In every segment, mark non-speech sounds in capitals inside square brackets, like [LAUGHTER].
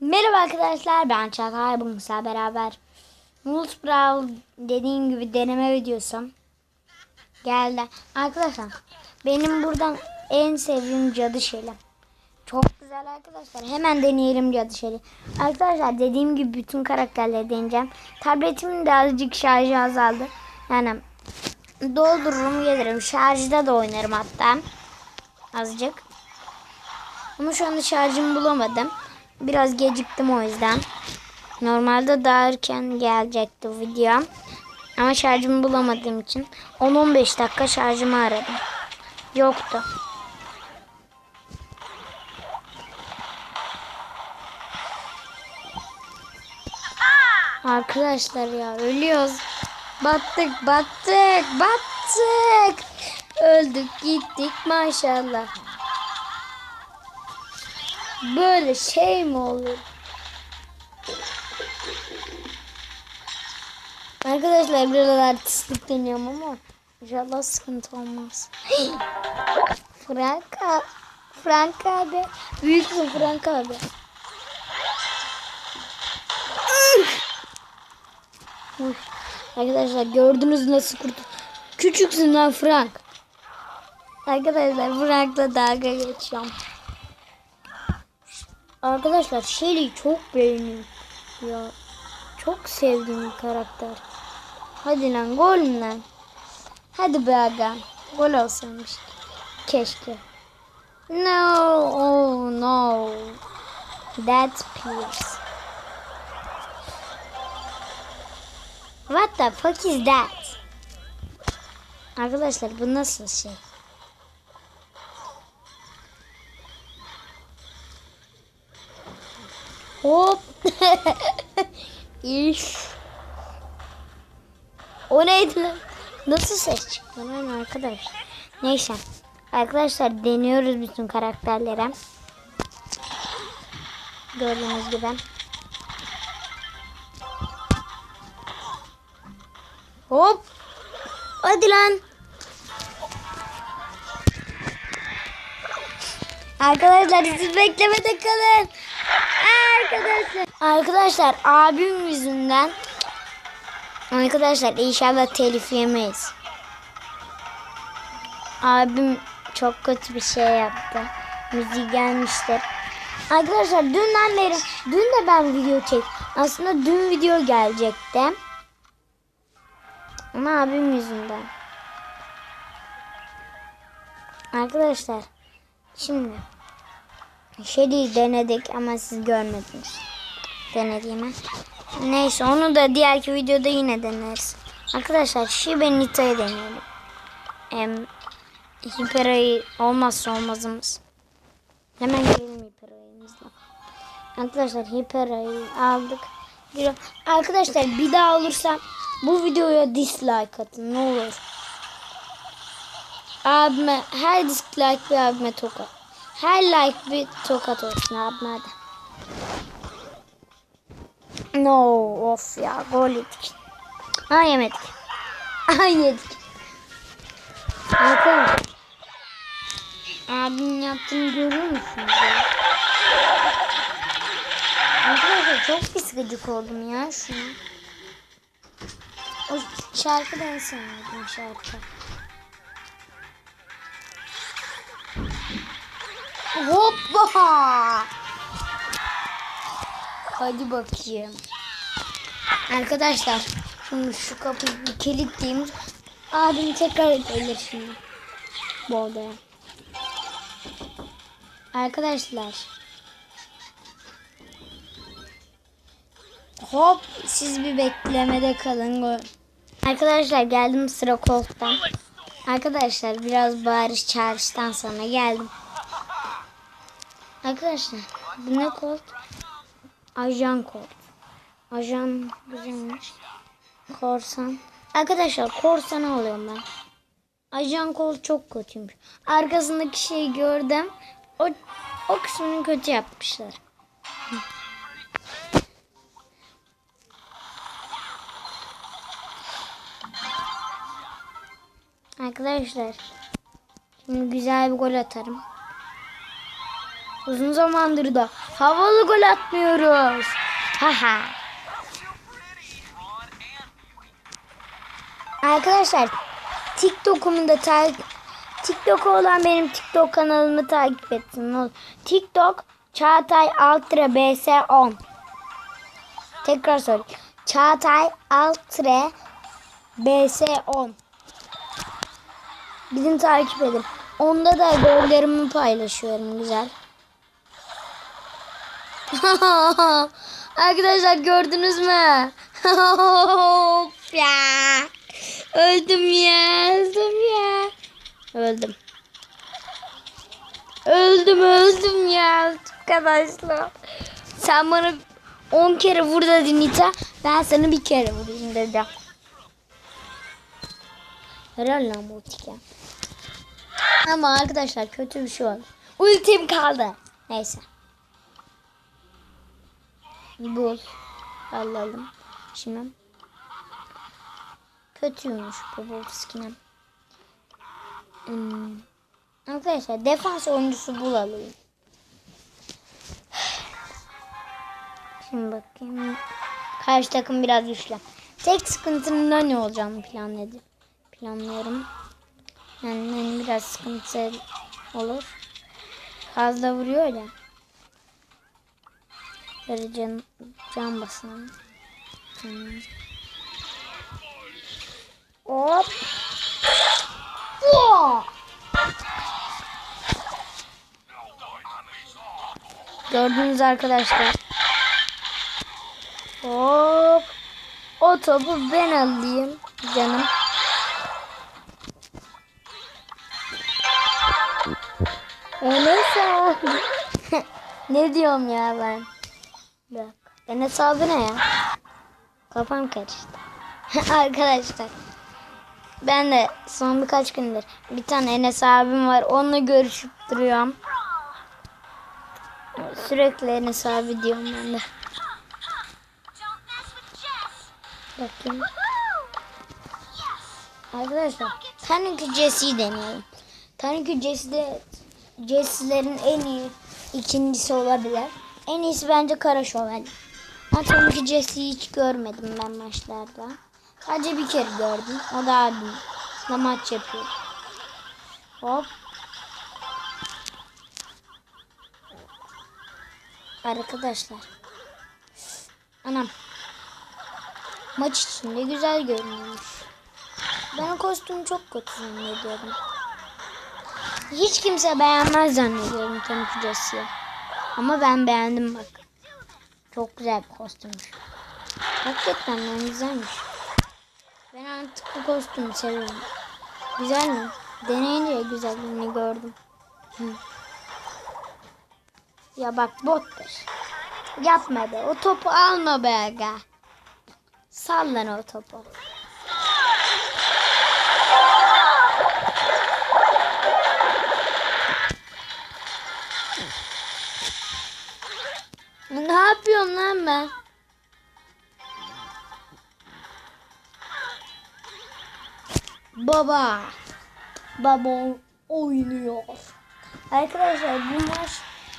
Merhaba arkadaşlar ben Çağatay sizlerle beraber Multibrawl dediğim gibi deneme videosu geldi. Arkadaşlar benim buradan en sevdiğim cadı şeli. Çok güzel arkadaşlar. Hemen deneyelim cadı şeli. Arkadaşlar dediğim gibi bütün karakterleri deneyeceğim. Tabletimin de azıcık şarjı azaldı. Yani doldururum gelirim. Şarjda da oynarım hatta. Azıcık. Ama şu anda şarjımı bulamadım. Biraz geciktim o yüzden. Normalde daha erken gelecekti video. Ama şarjımı bulamadığım için 10-15 dakika şarjımı aradım. Yoktu. Arkadaşlar ya ölüyoruz. Battık battık battık. Öldük gittik maşallah. Böyle şey mi olur? Arkadaşlar biraz artistlik deniyorum ama inşallah sıkıntı olmaz. [GASPS] Frank abi. Frank abi. Büyüksün Frank abi. Arkadaşlar gördünüz nasıl kurtu. Küçüksün lan Frank. Arkadaşlar Frank'la dalga geçiyorum. Arkadaşlar Shelly'i çok beğeniyorum. Ya çok sevdiğim karakter. Hadi lan gol mü lan? Hadi be aga. Gol olsaymış. Keşke. No, oh no. That's Pierce. What the fuck is that? Arkadaşlar bu nasıl şey? Hop. [LAUGHS] İş. O neydi lan? Nasıl ses çıktı lan arkadaş? Neyse. Arkadaşlar deniyoruz bütün karakterlere. Gördüğünüz gibi. Hop. Hadi lan. Arkadaşlar siz beklemede kalın. Arkadaşlar. Arkadaşlar abim yüzünden Arkadaşlar inşallah telif yemeyiz. Abim çok kötü bir şey yaptı. Müziği gelmiştir. Arkadaşlar dünden beri dün de ben video çek. Aslında dün video gelecekti. Ama abim yüzünden. Arkadaşlar şimdi Şeyi denedik ama siz görmediniz. Denediğimi. Neyse onu da diğerki videoda yine deneriz. Arkadaşlar Shiba Nita'yı deneyelim. Em, Hipera'yı olmazsa olmazımız. Hemen gelelim Hipera'yımızla. Arkadaşlar Hipera'yı aldık. Arkadaşlar bir daha olursa bu videoya dislike atın ne olur. Abime her dislike bir abime tokat. Her like bir tokat olsun abime hadi. No of ya gol yedik. Ha yemedik. [LAUGHS] Ha yedik. Bakın. Abimin yaptığını görüyor musunuz? Arkadaşlar çok pis gıcık oldum ya şu an. O şarkı ben sevmedim şarkı. Hoppa! Hadi bakayım. Arkadaşlar şimdi şu kapıyı bir kilitleyeyim. Abim tekrar gelir şimdi. Bu odaya. Arkadaşlar. Hop siz bir beklemede kalın. Arkadaşlar geldim sıra koltuktan. Arkadaşlar biraz bağırış çağrıştan sonra geldim. Arkadaşlar bu ne kod? Ajan kod. Ajan güzelmiş. Korsan. Arkadaşlar korsan oluyorum ben. Ajan kol çok kötüymüş. Arkasındaki şeyi gördüm. O, o kısmını kötü yapmışlar. Arkadaşlar şimdi güzel bir gol atarım. Uzun zamandır da Havalı gol atmıyoruz. Haha. Arkadaşlar TikTok'umu da takip TikTok olan benim TikTok kanalımı takip etsin. TikTok Çağatay Altre BS10. Tekrar söyleyeyim. Çağatay Altre BS10. Gidin takip edin. Onda da gollerimi paylaşıyorum güzel. [LAUGHS] Arkadaşlar gördünüz mü? [LAUGHS] Ya. Öldüm ya. Öldüm ya. Öldüm. Öldüm öldüm ya arkadaşlar. Sen bana 10 kere vur dedin Nita. Ben sana bir kere vurayım dedim. Helal lan bu ya. Ama arkadaşlar kötü bir şey oldu. Ultim kaldı. Neyse. Bul. Alalım. Şimdi. Kötüymüş bu bul skinem. Hmm. Arkadaşlar defans oyuncusu bulalım. Şimdi bakayım. Karşı takım biraz güçlü. Tek sıkıntının ne olacağını planladım. Planlıyorum. Yani, yani biraz sıkıntı olur. Fazla vuruyor ya. Böyle can, can basalım. Hop. Wow. Gördünüz arkadaşlar. Hop. O topu ben alayım canım. Enes [LAUGHS] abi. ne diyorum ya ben? Bak. Enes abi ne ya? Kafam karıştı. [LAUGHS] Arkadaşlar. Ben de son birkaç gündür bir tane Enes abim var. Onunla görüşüp duruyorum. Sürekli Enes abi diyorum ben de. Bakayım. Arkadaşlar Tanuki Jesse'yi deneyelim. Tanuki Jesse de Jesse'lerin en iyi ikincisi olabilir. En iyisi bence Kara Şövalye. Ama Tanuki Jesse'yi hiç görmedim ben maçlarda. Sadece bir kere gördüm. O da abim. Da maç yapıyor. Hop. Arkadaşlar. Anam. Maç içinde güzel görünüyormuş. Ben o kostümü çok kötü zannediyordum. Hiç kimse beğenmez zannediyorum Tony Jesse'yi. Ama ben beğendim bak. Çok güzel bir kostümmüş. Hakikaten ben güzelmiş. Ben artık bu kostümü seviyorum. Güzel mi? Deneyince güzelliğini gördüm. Hı. Ya bak bottur. Yapma be. O topu alma be aga. Sal lan o topu. Ne yapıyorum lan ben? Baba. Baba oynuyor. Arkadaşlar bu maç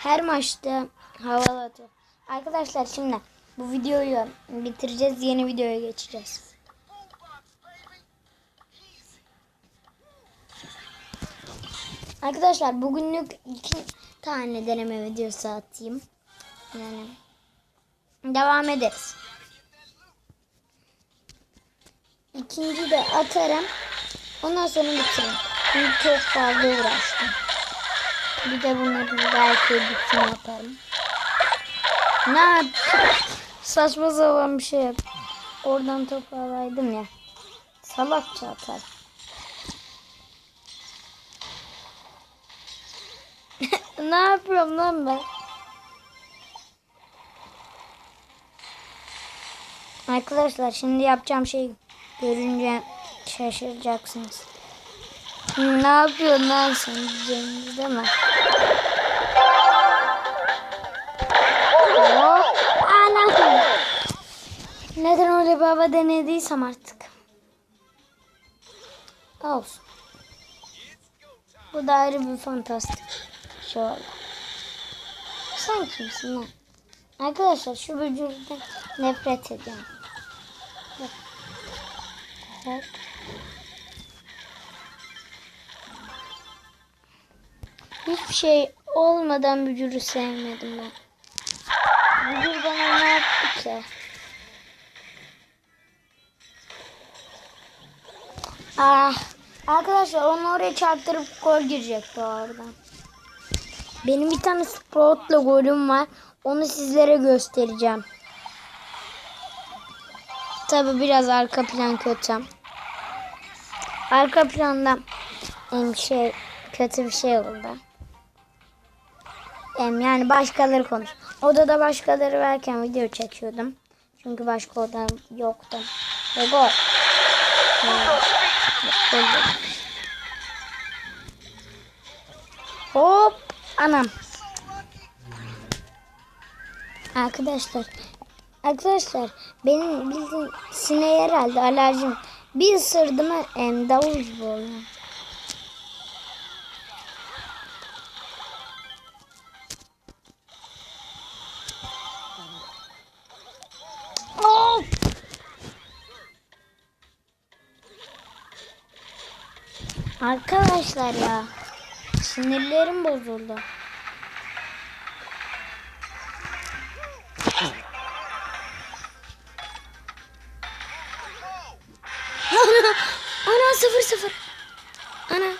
her maçta havalı atıyor. Arkadaşlar şimdi bu videoyu bitireceğiz. Yeni videoya geçeceğiz. Arkadaşlar bugünlük iki tane deneme videosu atayım. Yani devam ederiz. İkinci de atarım. Ondan sonra bitiririm. Çünkü çok fazla uğraştım. Bir de bunları belki bütün yaparım. Ne yaptım? Saçma sapan bir şey yap. Oradan topu alaydım ya. Salakça atar. [LAUGHS] ne yapıyorum lan ben? Arkadaşlar şimdi yapacağım şey görünce şaşıracaksınız. Ne yapıyorsun lan sen diyeceğiniz değil mi? Hop. Anam. Neden öyle baba denediysem artık. Olsun. Bu da ayrı bir fantastik oldu. Sen kimsin lan? Arkadaşlar şu bücürden nefret ediyorum. Hop. Hiçbir şey olmadan bücürü sevmedim ben. Bücür bana ne yaptı? Ah, arkadaşlar onu oraya çarptırıp gol girecekti oradan. Benim bir tane Sprout'la golüm var. Onu sizlere göstereceğim. Tabi biraz arka plan kötü. Arka planda em, şey kötü bir şey oldu. Em, yani başkaları konuş. Odada başkaları varken video çekiyordum. Çünkü başka oda yoktu. Ve gol. Hop anam. Arkadaşlar Arkadaşlar benim bildiğim sineğe herhalde alerjim. Bir ısırdı mı em, davul gibi! Arkadaşlar ya sinirlerim bozuldu. Ana, ana sıfır sıfır. Ana.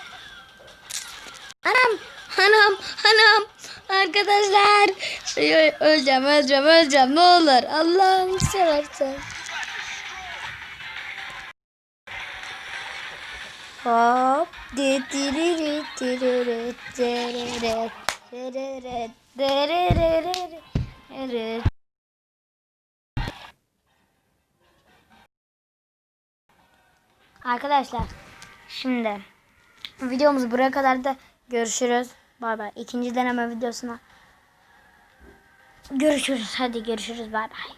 Anam, anam, anam. Arkadaşlar. Öleceğim, öleceğim, öleceğim. Ne olur. Allah'ım seversen. Hop. Arkadaşlar şimdi videomuz buraya kadar da görüşürüz. Bay bay. İkinci deneme videosuna görüşürüz. Hadi görüşürüz. Bay bay.